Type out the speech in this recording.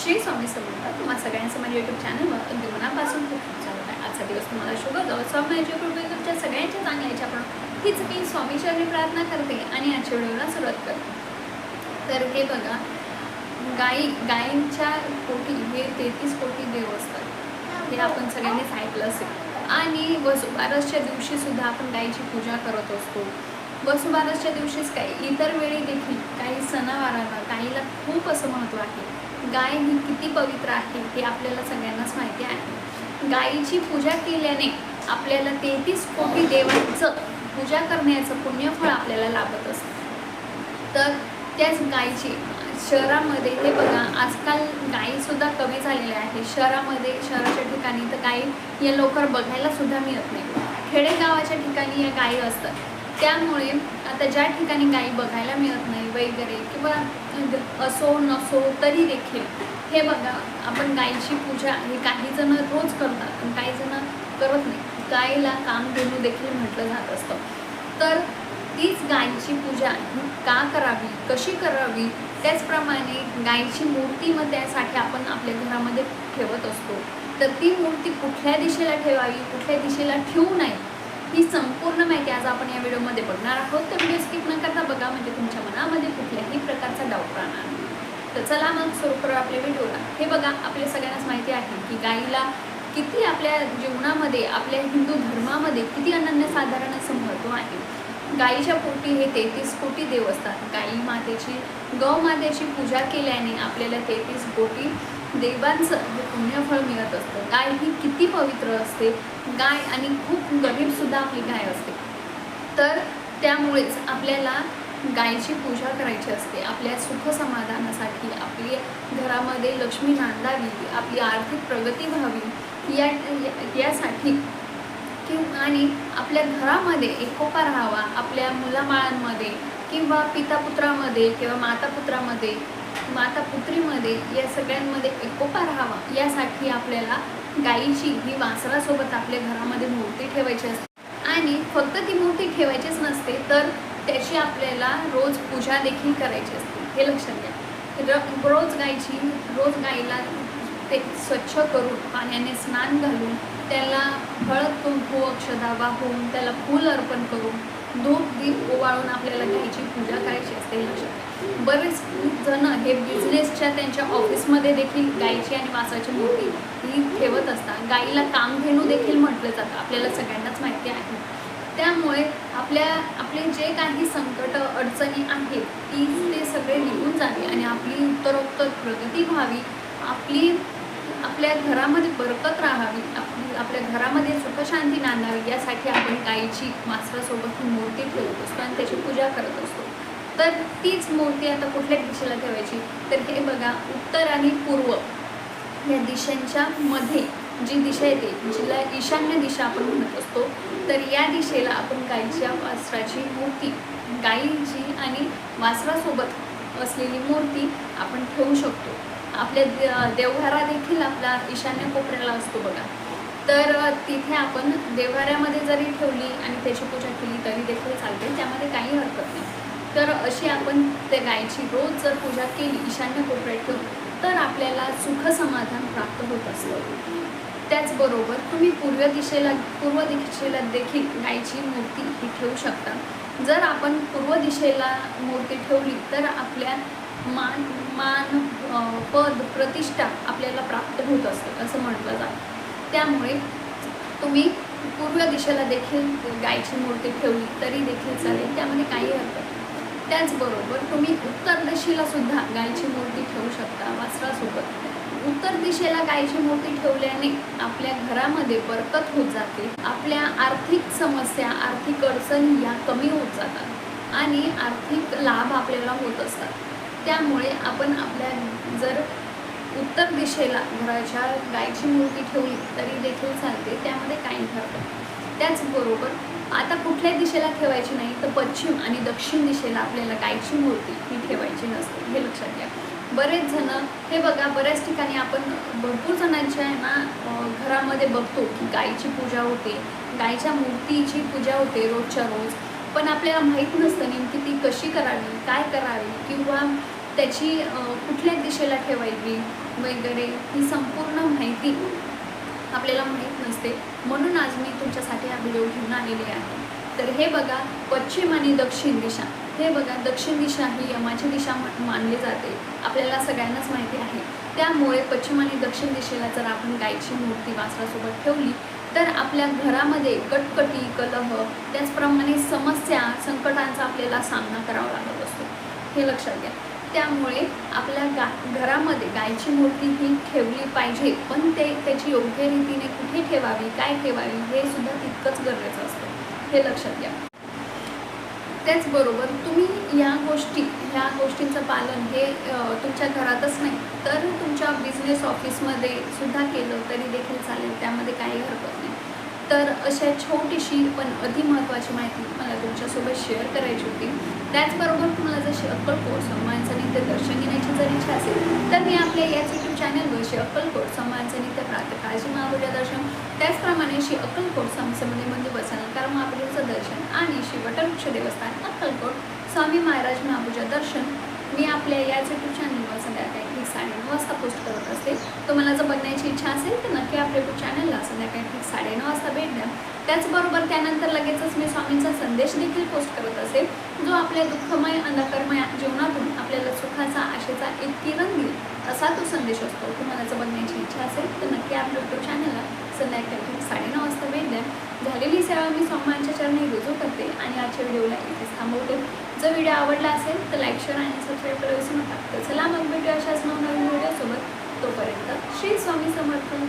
श्री स्वामी समर्थ. तुम्हा सगळ्यांचं माझ्या युट्यूब चॅनलवर अगदी मनापासून खूप खूप चालत आहे. आजचा दिवस तुम्हाला शुभ जाऊ स्वामीच्या कृपे तुमच्या सगळ्यांच्या चांगल्याच्या पण हीच मी स्वामीचरणी प्रार्थना करते आणि आजच्या व्हिडिओला सुरुवात करते. तर हे बघा गाई गायींच्या कोटी हे तेहतीस कोटी देव असतात. हे आपण सगळ्यांनीच ऐकलं असेल. आणि वसुबारसच्या दिवशी सुद्धा आपण गायीची पूजा करत असतो. वसुबारसच्या दिवशीच काय इतर वेळी देखील काही सणावाराला गाईला खूप असं महत्त्व आहे. गाय ही किती पवित्र आहे हे आपल्याला सगळ्यांनाच माहिती आहे. गायीची पूजा केल्याने आपल्याला तेहतीस कोटी देवांचं पूजा करण्याचं पुण्यफळ आपल्याला लाभत असतं. तर त्याच गायीची शहरामध्ये हे बघा आजकाल गायीसुद्धा कमी झालेल्या आहे शहरामध्ये शहराच्या ठिकाणी तर गायी या लवकर बघायला सुद्धा मिळत नाही. खेडेगावाच्या ठिकाणी या गायी असतात. त्यामुळे आता ज्या ठिकाणी गायी बघायला मिळत नाही वगैरे किंवा असो नसो तरी देखील हे बघा आपण गायीची पूजा हे काही जण रोज करतात पण काही जण करत नाही. गायीला काम धेनू देखील म्हटलं जात असतं. तर तीच गायीची पूजा का करावी? कशी करावी? त्याचप्रमाणे गायीची मूर्ती मग त्यासाठी आपण आपल्या घरामध्ये ठेवत असतो. तर ती मूर्ती कुठल्या दिशेला ठेवावी कुठल्या दिशेला ठेवू नये ही संपूर्ण माहिती आज आपण या व्हिडिओमध्ये बघणार आहोत. तर व्हिडिओ स्किप न करता बघा म्हणजे तुमच्या मनामध्ये कुठल्याही प्रकारचा डाऊट राहणार नाही. तर चला मग सुरू करू आपल्या व्हिडिओला. हे बघा आपल्या सगळ्यांनाच माहिती आहे की गाईला किती आपल्या जीवनामध्ये आपल्या हिंदू धर्मामध्ये किती अनन्यसाधारण असं महत्त्व आहे. गाईच्या पोटी हे तेहतीस कोटी देव असतात. गाई मातेची गौ मातेची पूजा केल्याने आपल्याला तेहतीस कोटी देवांचं हे पुण्यफळ मिळत असतं गाय ही किती पवित्र असते. गाय आणि खूप गरीबसुद्धा आपली गाय असते. तर त्यामुळेच आपल्याला गायीची पूजा करायची असते. आपल्या सुख समाधानासाठी आपली घरामध्ये लक्ष्मी नांदावी आपली आर्थिक प्रगती व्हावी या यासाठी किंवा आणि आपल्या घरामध्ये एकोपा राहावा. आपल्या मुलाबाळांमध्ये किंवा पितापुत्रामध्ये किंवा मातापुत्रामध्ये माता पुत्रीमध्ये या सगळ्यांमध्ये एकोपा राहावा यासाठी आपल्याला गाईची ही वासरासोबत आपल्या घरामध्ये मूर्ती ठेवायची असते. आणि फक्त ती मूर्ती ठेवायचीच नसते तर त्याची आपल्याला रोज पूजा देखील करायची असते. हे लक्षात घ्या. र रोज गायची रोज गाईला ते स्वच्छ करून पाण्याने स्नान घालून त्याला हळद कुंकू अक्षदा वाहून त्याला फूल अर्पण करून धूप दीप ओवाळून आपल्याला घ्यायची पूजा करायची असते लक्षात बरेच जण हे बिझनेसच्या त्यांच्या ऑफिसमध्ये देखील गायीची आणि वासाची मूर्ती ही ठेवत असतात. गाईला कामधेनू देखील म्हटलं जातं. आपल्याला सगळ्यांनाच माहिती आहे. त्यामुळे आपल्या आपले जे काही संकट अडचणी आहेत ती ते सगळे निघून जावे आणि आपली उत्तरोत्तर प्रगती व्हावी. आपली आपल्या घरामध्ये बरकत राहावी आपल्या घरामध्ये सुखशांती नांदावी यासाठी आपण गायीची मासरासोबत ही मूर्ती ठेवत असतो आणि त्याची पूजा करत असतो. तर तीच मूर्ती आता कुठल्या दिशेला ठेवायची? तर हे बघा उत्तर आणि पूर्व या दिशांच्या मध्ये जी दिशा येते जिला ईशान्य दिशा आपण म्हणत असतो तर या दिशेला आपण गाईच्या वासराची मूर्ती गाईची आणि वासरासोबत असलेली मूर्ती आपण ठेवू शकतो. आपल्या देवघारा देवघरा देखील आपला ईशान्य कोपऱ्याला असतो बघा. तर तिथे आपण देवघऱ्यामध्ये जरी ठेवली आणि त्याची पूजा केली तरी देखील चालते त्यामध्ये काही हरकत नाही. तर अशी आपण त्या गायची रोज जर पूजा केली ईशान्य कोपऱ्यात ठेवून तर आपल्याला सुख समाधान प्राप्त होत असतं. त्याचबरोबर तुम्ही पूर्व दिशेला पूर्व दिशेला देखील गायची मूर्ती ही ठेवू शकता. जर आपण पूर्व दिशेला मूर्ती ठेवली तर आपल्या मान मान पद प्रतिष्ठा आपल्याला प्राप्त होत असते असं म्हटलं जातं. त्यामुळे तुम्ही पूर्व दिशेला देखील गायची मूर्ती ठेवली तरी देखील चालेल त्यामध्ये काही हरकत नाही. त्याचबरोबर तुम्ही उत्तर दिशेला सुद्धा गायची मूर्ती ठेवू शकता वासरासोबत उत्तर दिशेला गायची मूर्ती ठेवल्याने आपल्या घरामध्ये बरकत होत जाते आपल्या आर्थिक समस्या आर्थिक अडचणी या कमी होत जातात आणि आर्थिक लाभ आपल्याला होत असतात. त्यामुळे आपण आपल्या जर उत्तर दिशेला घराच्या गायची मूर्ती ठेवली तरी देखील चालते त्यामध्ये काही हरकत त्याचबरोबर आता कुठल्याही दिशेला ठेवायची नाही तर पश्चिम आणि दक्षिण दिशेला आपल्याला गायची मूर्ती ही ठेवायची नसते हे लक्षात घ्या. बरेच जण हे बघा बऱ्याच ठिकाणी आपण भरपूर जणांच्या ना घरामध्ये बघतो की गायची पूजा होते गायच्या मूर्तीची पूजा होते रोजच्या रोज. पण आपल्याला माहीत नसतं नेमकी ती कशी करावी काय करावी किंवा त्याची कुठल्या दिशेला ठेवायची वगैरे ही संपूर्ण माहिती आपल्याला माहीत नसते. म्हणून आज मी तुमच्यासाठी हा व्हिडिओ घेऊन आलेली आहे. तर हे बघा पश्चिम आणि दक्षिण दिशा. हे बघा दक्षिण दिशा ही यमाची दिशा मानली जाते. आपल्याला सगळ्यांनाच माहिती आहे. त्यामुळे पश्चिम आणि दक्षिण दिशेला जर आपण गायची मूर्ती वासरासोबत ठेवली तर आपल्या घरामध्ये कटकटी कलह त्याचप्रमाणे समस्या संकटांचा आपल्याला सामना करावा लागत असतो. हे लक्षात घ्या. त्यामुळे आपल्या गा घरामध्ये गायची मूर्ती ही ठेवली पाहिजे पण ते त्याची योग्य रीतीने कुठे ठेवावी काय ठेवावी हे सुद्धा तितकंच गरजेचं असतं. हे लक्षात घ्या. त्याचबरोबर तुम्ही या गोष्टी ह्या गोष्टींचं पालन हे तुमच्या घरातच नाही तर बिझनेस ऑफिसमध्ये सुद्धा केलं तरी देखील चालेल त्यामध्ये काही हरकत नाही. तर अशा छोटीशी पण अति महत्त्वाची माहिती मला तुमच्यासोबत शेअर करायची होती. त्याचबरोबर तुम्हाला जशी अक्कलकोट सन्मानचं नित्य दर्शन घेण्याची जर इच्छा असेल तर मी आपल्या याच यूट्यूब चॅनलवर श्री अक्कलकोट सन्मानचं नित्य प्रातः काळजी महापूजा दर्शन त्याचप्रमाणे श्री अक्कलकोट समसमणी मंदिर वसनकार महापूजेचं दर्शन आणि श्री वटवृक्ष देवस्थान अक्कलकोट स्वामी महाराज महापूजा दर्शन मी आपल्या याच यूट्यूब चॅनलवर संध्याकाळी ठीक साडेनऊ वाजता पोस्ट करत असते. तुम्हाला जर बघण्याची इच्छा असेल तर नक्की आपल्या यूट्यूब चॅनलला संध्याकाळी ठीक साडेनऊ वाजता भेट द्या. त्याचबरोबर त्यानंतर लगेचच मी स्वामींचा संदेश देखील पोस्ट करत असेल जो आपल्या दुःखमय अंधकर्मय जीवनातून आपल्याला सुखाचा आशेचा एक किरण देईल असा तो संदेश असतो. तुम्हाला जर बघण्याची इच्छा असेल तर नक्की आपल्या यूट्यूब चॅनलला संध्याकाळी ठीक साडेनऊ वाजता भेट द्या. झालेली सेवा मी स्वामींच्या चरणी रुजू करते आणि आजच्या व्हिडिओला इथेच थांबवते. जर व्हिडिओ आवडला असेल तर लाईक शेअर आणि सबस्क्राईब करायला विसरू नका. तर चला मग भेटूया अशाच नवनवीन व्हिडिओसोबत. तोपर्यंत श्री स्वामी समर्थन